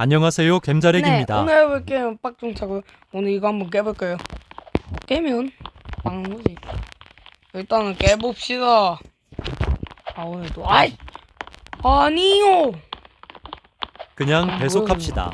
안녕하세요 겜자렉입니다. 네, 오늘 해볼 게임은 빡종차고요. 오늘 이거 한번 깨볼까요? 깨면 망한 거지. 일단은 깨봅시다. 아 오늘도 아이 아니요. 그냥 아, 배속합시다.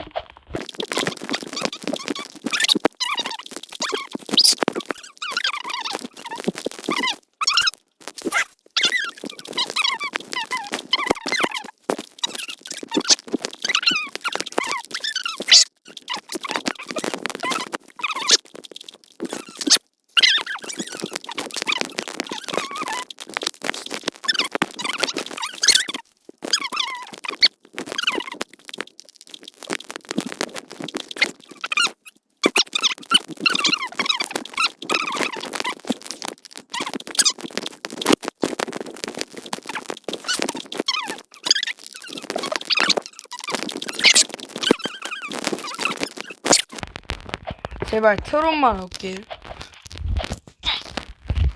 제발 트롯만 없길.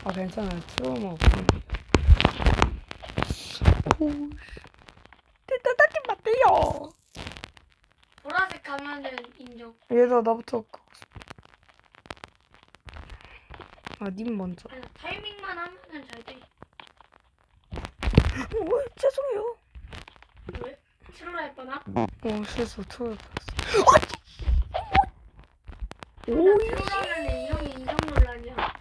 아 괜찮아요. 트롯만 없길. 오, 대단하지 마세요. 보라색 가면은 인정. 얘들아 나부터. 아님 먼저. 아니, 타이밍만 하면은 잘 돼. 오 죄송해요. 왜? 실로라 했거나? 어 실수 트롯. 오 실로 인정 논란이야.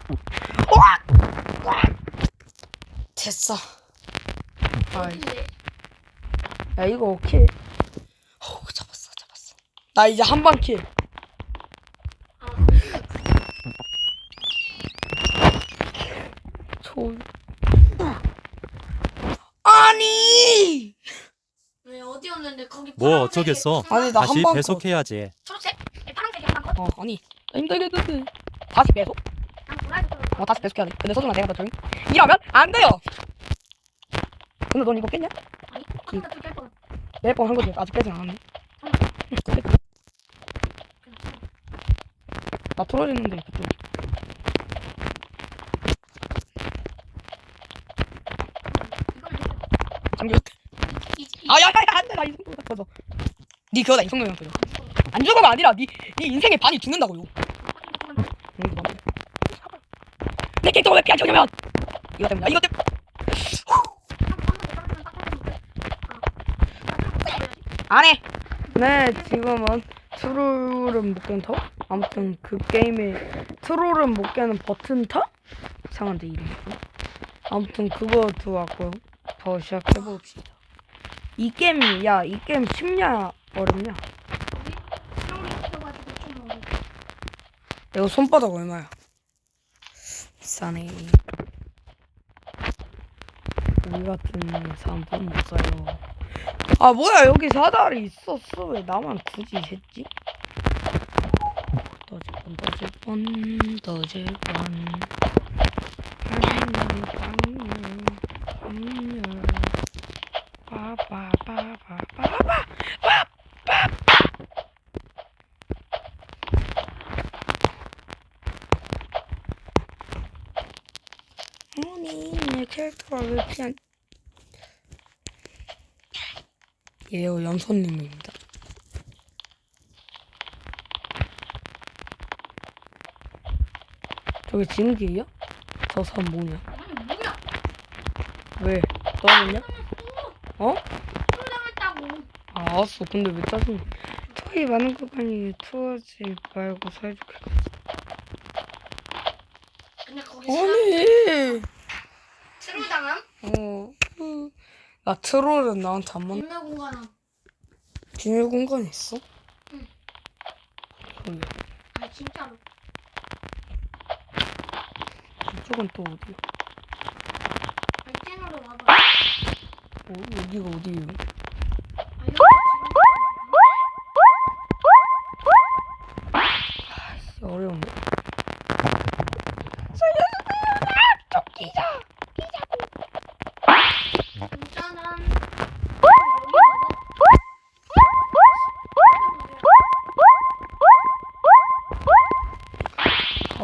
됐어. 아이. 어딘데? 야 이거 오케이. 어 잡았어 잡았어. 나 이제 한 방 킬. 아, 좋은. 아니. 왜 어디였는데 거기 뭐 어쩌겠어. 아니, 나 다시 한방 배속해야지. 초록색? 에, 파란색이 한방 컷? 어 아니. 힘들겠는데. 다시 배속. 어 다시 배속해야 돼. 근데 서준아 내가 더 조용. 이러면 안 돼요. 근데 넌 이거 깼냐? 아니, 컷보다 두개 뻔. 낼뻔한 거지. 아직 빼진 않았네. 나 틀어졌는데. 이거는 했어. 잠겼대. 이- 이- 아야 야 야 안 돼 나 이승도 터져. 네 그거다 이승도형 터져. 안 죽으면 아니라 네, 네 인생의 반이 죽는다고요. 응, 그거 맞네. 내 캐릭터가 왜 피한 적이면? 이거 때문이야 이거 때문에 안해! 네 지금은 트롤은 못 깨는 터 아무튼 그 게임의 트롤은 못 깨는 버튼 터 이상한데 이름이. 아무튼 그거 들어왔고요 더 시작해봅시다. 이 게임이 야이 게임 쉽냐 어렵냐? 이거 손바닥 얼마야 비싸네. 우리 같은 사람들은 못 사요. 아 뭐야 여기 사다리 있었어? 왜 나만 굳이 했지? 떠질 뻔 떠질 뻔 떠질 뻔 아니 내 캐릭터가 왜 피한 예요 연손님입니다. 저게 지능기야? 저 사람 뭐냐? 왜? 떨어졌냐? 어? 아, 알았어. 근데 왜 짜증? 토이 많은 구간이 투어지 말고 사이좋게 거기 아니. 출당함? 어. 그, 나 트롤은 나한테 안 맞. 인매 공간함. 비밀 공간 있어? 응. 그래. 아 진짜로. 이쪽은 또 어디야? 아니 찐으로 와봐. 어, 여기가 어디예요? 아여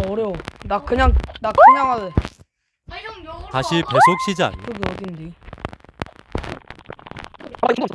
어려워. 나 그냥 나 그냥 여기로 다시. 배속 시작. 여기 어딘데? 아, 이거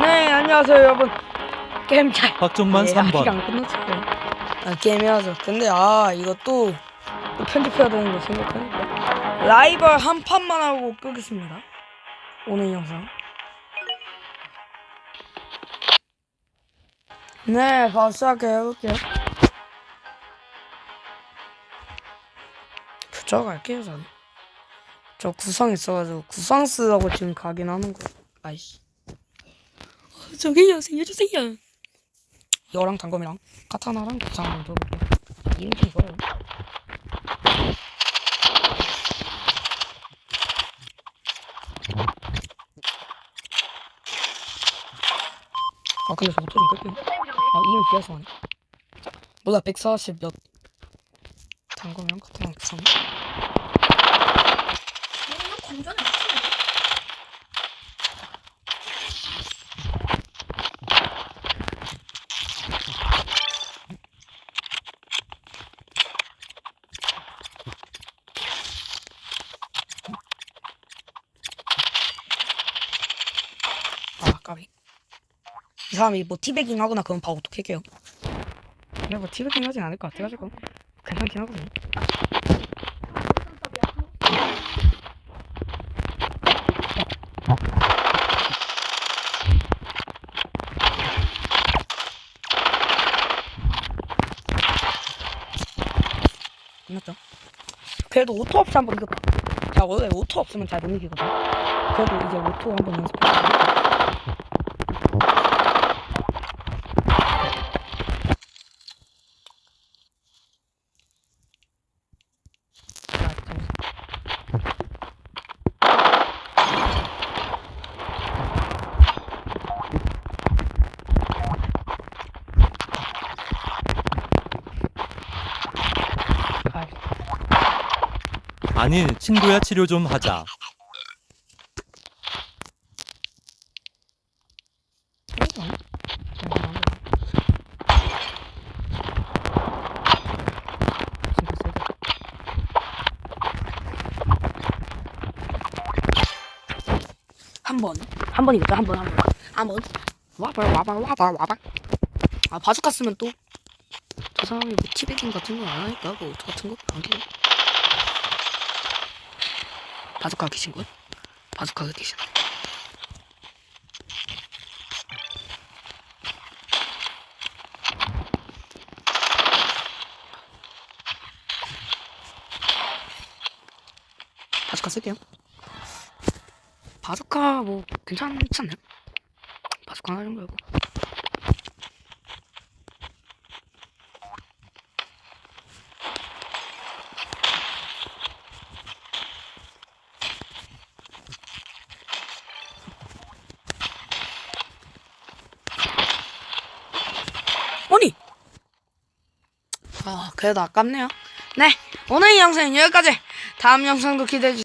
네 안녕하세요 여러분. 게임 잘 박종만 예, 아직 3번. 안 끝났어요. 아, 게임 해야죠. 근데 아 이거 또, 또 편집해야 되는 거 생각하니까. 라이벌 한 판만 하고 끄겠습니다. 오늘 영상. 네 바로 시작해볼게요 부터 갈게요 저는. 저 구상 있어가지고 구상 쓰라고 지금 가긴 하는 거 아이씨. 어, 저기요 살려주세요. 여랑 단검이랑 카타나랑 구상 한번 줘볼게요. 이름 좀 좋아요? 아 근데 저 모토 좀 끌게요. 아 이름 비어서 하네 몰라 140몇 단검이랑 카타나랑 구상 이거는 건전에 맞추면 돼. 아 까비 이 사람이 뭐 티베깅 하거나 그건 바로 어떻게 할게요? 근데 뭐 티베깅 하진 않을 것 같아가지고 괜찮긴 하거든요. 끝났죠? 그래도 오토 없이 한번 이겼다 자 원래 오토 없으면 잘 못 이기거든. 그래도 이제 오토 한번 연습해 아니, 친구야 치료 좀 하자. 한 번, 한 번이겠죠, 한 번, 한 번, 한 번. 와봐, 와봐, 와봐, 와봐. 아 바주카 쓰면 또 저 사람이 뭐 티베깅 같은 거 안 하니까 뭐 같은 거안 돼. 바주카 계신 분? 바주카 계신. 바주카 쓸게요. 바주카 뭐 괜찮지 않나요? 바주카 하나 정도고 아니 아 그래도 아깝네요. 네 오늘 이 영상은 여기까지. 다음 영상도 기대해주세요